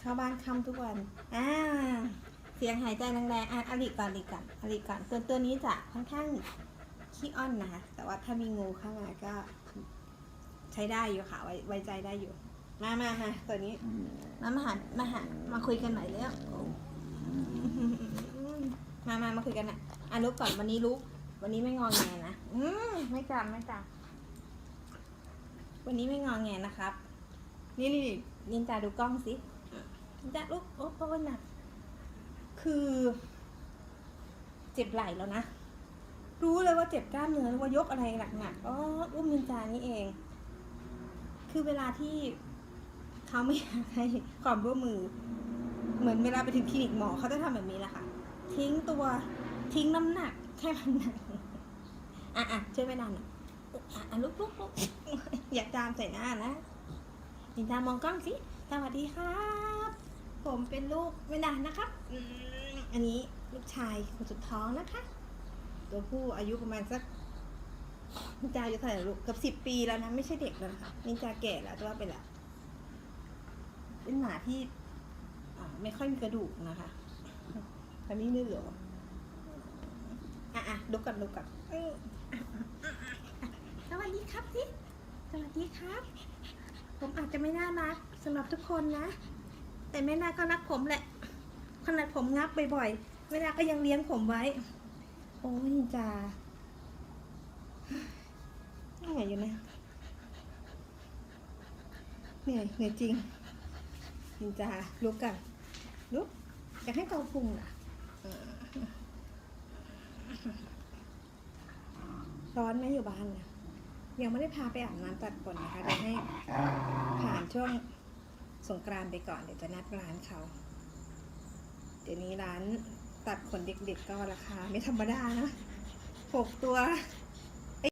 เข้าบ้านค่ำทุกวัน อ่า เสียงหายใจแรงๆอะอลิก่อนอลิก่อนอลิก่อนตัวตัวนี้จะค่อนข้างขี้อ้อนนะคะ แต่ว่าถ้ามีงูเข้ามาก็ ใช้ได้อยู่ค่ะ ไว้ไว้ใจได้อยู่ มามามาตัวนี้ มามาหามาหามาคุยกันหน่อยเร็วมามามาคุยกันอะอะลุกก่อนวันนี้ลุก วันนี้ไม่งองแงนะ อืมไม่จำไม่จำวันนี้ไม่งองแงนะครับ นี่นี่นินจาดูกล้องสิ นินจาลุกโอ้โหหนักคือ เจ็บไหล่แล้วนะ รู้เลยว่าเจ็บกล้ามเนื้อว่ายกอะไรหนักๆอ๋ออุ้มนินจานี่เอง คือเวลาที่เขาไม่อยากให้ความร่วมมือ เหมือนเวลาไปถึงคลินิกหมอเขาจะทำแบบนี้แหละค่ะ ทิ้งตัวทิ้งน้ำหนักแค่มันหนักอะอะช่วยไม่นานหน่อยอะอะลุกลุกลุกอย่าจามใส่หน้านะนินจามองกล้องสิสวัสดีครับ ผมเป็นลูกไม่นานนะครับ อันนี้ลูกชายคนสุดท้องนะคะ ตัวผู้อายุประมาณสักนินจาอายุเท่าไหร่ลูกเกือบสิบปีแล้วนะไม่ใช่เด็กแล้วนะคะนินจาแก่แล้วจะว่าไปแล้วเป็นหมาที่ไม่ค่อยมีกระดูกนะคะอันนี้ไม่เหลืออะอะดูก่อนดูก่อนสวัสดีครับสิสวัสดีครับ ผมอาจจะไม่น่ารักสำหรับทุกคนนะ แต่แม่นาก็รักผมแหละ ขนาดผมงับบ่อยๆแม่นาก็ยังเลี้ยงผมไว้ โอ้ยนินจาเหนื่อยอยู่นะเหนื่อยเหนื่อยจริงนินจาลุกกันลุกอยากให้เกาพุงอะร้อนไหมอยู่บ้านนะยังไม่ได้พาไปอาบน้ำตัดขนนะคะเดี๋ยวให้ผ่านช่วง สงกรานไปก่อนเดี๋ยวจะนัดร้านเขา เดี๋ยวนี้ร้านตัดขนเด็กๆก็ราคาไม่ธรรมดานะหกตัว